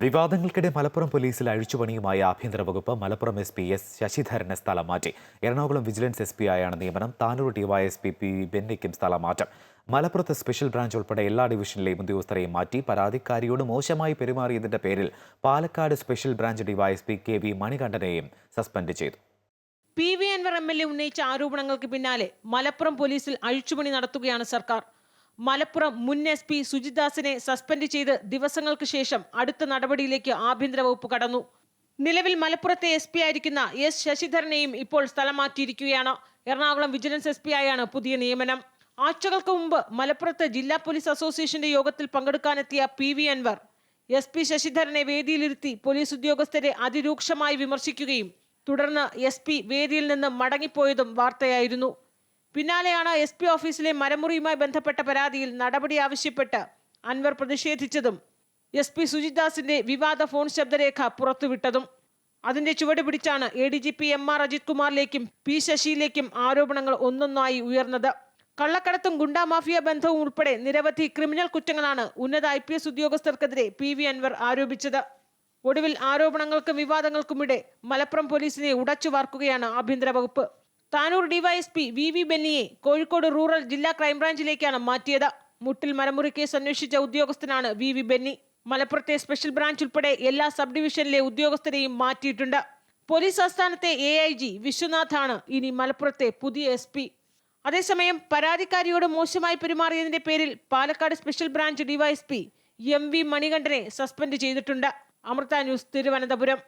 വിവാദങ്ങൾക്കിടെ മലപ്പുറം പോലീസിൽ അഴിച്ചുപണിയുമായ ആഭ്യന്തര വകുപ്പ് മലപ്പുറം എസ് പി എസ് ശശിധരനെ സ്ഥലം മാറ്റി. എറണാകുളം വിജിലൻസ് എസ് പി ആയാണ് നിയമനം. താനൂർ ഡിവൈഎസ്പി പി ബെന്നയ്ക്കും സ്ഥലം മാറ്റം. മലപ്പുറത്ത് സ്പെഷ്യൽ ബ്രാഞ്ച് ഉൾപ്പെടെ എല്ലാ ഡിവിഷനിലെയും ഉദ്യോഗസ്ഥരെയും മാറ്റി പരാതിക്കാരിയോട് മോശമായി പെരുമാറിയതിന്റെ പേരിൽ Palakkad special branch DySP K V മണികണ്ഠനെയും suspend ചെയ്തു. P V Anvar M L A ഉന്നയിച്ച ആരോപണങ്ങൾക്ക് പിന്നാലെ മലപ്പുറം പോലീസിൽ അഴിച്ചുപണി നടത്തുകയാണ് സർക്കാർ. മലപ്പുറം മുൻ എസ് പി സുജിദാസിനെ സസ്പെൻഡ് ചെയ്ത് ദിവസങ്ങൾക്ക് ശേഷം അടുത്ത നടപടിയിലേക്ക് ആഭ്യന്തര വകുപ്പ് കടന്നു. നിലവിൽ മലപ്പുറത്തെ എസ് പി ആയിരിക്കുന്ന എസ് ശശിധരനെയും ഇപ്പോൾ സ്ഥലം മാറ്റിയിരിക്കുകയാണ് എറണാകുളം വിജിലൻസ് എസ് പി ആയാണ് പുതിയ നിയമനം. ആഴ്ചകൾക്ക് മുമ്പ് മലപ്പുറത്ത് ജില്ലാ പോലീസ് അസോസിയേഷന്റെ യോഗത്തിൽ പങ്കെടുക്കാനെത്തിയ P V Anvar S P ശശിധരനെ വേദിയിലിരുത്തി പോലീസ് ഉദ്യോഗസ്ഥരെ അതിരൂക്ഷമായി വിമർശിക്കുകയും തുടർന്ന് എസ് പി വേദിയിൽ നിന്ന് മടങ്ങിപ്പോയതും വാർത്തയായിരുന്നു. പിന്നാലെയാണ് എസ് പി ഓഫീസിലെ മരമുറിയുമായി ബന്ധപ്പെട്ട പരാതിയിൽ നടപടി ആവശ്യപ്പെട്ട് അൻവർ പ്രതിഷേധിച്ചതും എസ് പി സുജിദാസിന്റെ വിവാദ ഫോൺ ശബ്ദരേഖ പുറത്തുവിട്ടതും. അതിന്റെ ചുവട് പിടിച്ചാണ് A D G P M R Ajith കുമാറിലേക്കും P ശശിയിലേക്കും ആരോപണങ്ങൾ ഒന്നൊന്നായി ഉയർന്നത്. കള്ളക്കടത്തും ഗുണ്ടാ മാഫിയ ബന്ധവും ഉൾപ്പെടെ നിരവധി ക്രിമിനൽ കുറ്റങ്ങളാണ് ഉന്നത ഐ പി എസ് ഉദ്യോഗസ്ഥർക്കെതിരെ പി വി അൻവർ ആരോപിച്ചത്. ഒടുവിൽ ആരോപണങ്ങൾക്കും വിവാദങ്ങൾക്കുമിടെ മലപ്പുറം പോലീസിനെ ഉടച്ചു വാർക്കുകയാണ് ആഭ്യന്തര വകുപ്പ്. താനൂർ ഡിവൈഎസ്പി വി വി ബെന്നിയെ കോഴിക്കോട് റൂറൽ ജില്ലാ ക്രൈംബ്രാഞ്ചിലേക്കാണ് മാറ്റിയത്. മുട്ടിൽ മരമുറി കേസ് അന്വേഷിച്ച ഉദ്യോഗസ്ഥനാണ് വി വി ബെന്നി. മലപ്പുറത്തെ സ്പെഷ്യൽ ബ്രാഞ്ച് ഉൾപ്പെടെ എല്ലാ സബ് ഡിവിഷനിലെ ഉദ്യോഗസ്ഥരെയും മാറ്റിയിട്ടുണ്ട്. പോലീസ് ആസ്ഥാനത്തെ എ ഐ ജി വിശ്വനാഥാണ് ഇനി മലപ്പുറത്തെ പുതിയ എസ് പി. അതേസമയം പരാതിക്കാരിയോട് മോശമായി പെരുമാറിയതിന്റെ പേരിൽ Palakkad special branch DySP M V മണികണ്ഠനെ suspend ചെയ്തിട്ടുണ്ട്. അമൃത ന്യൂസ് തിരുവനന്തപുരം.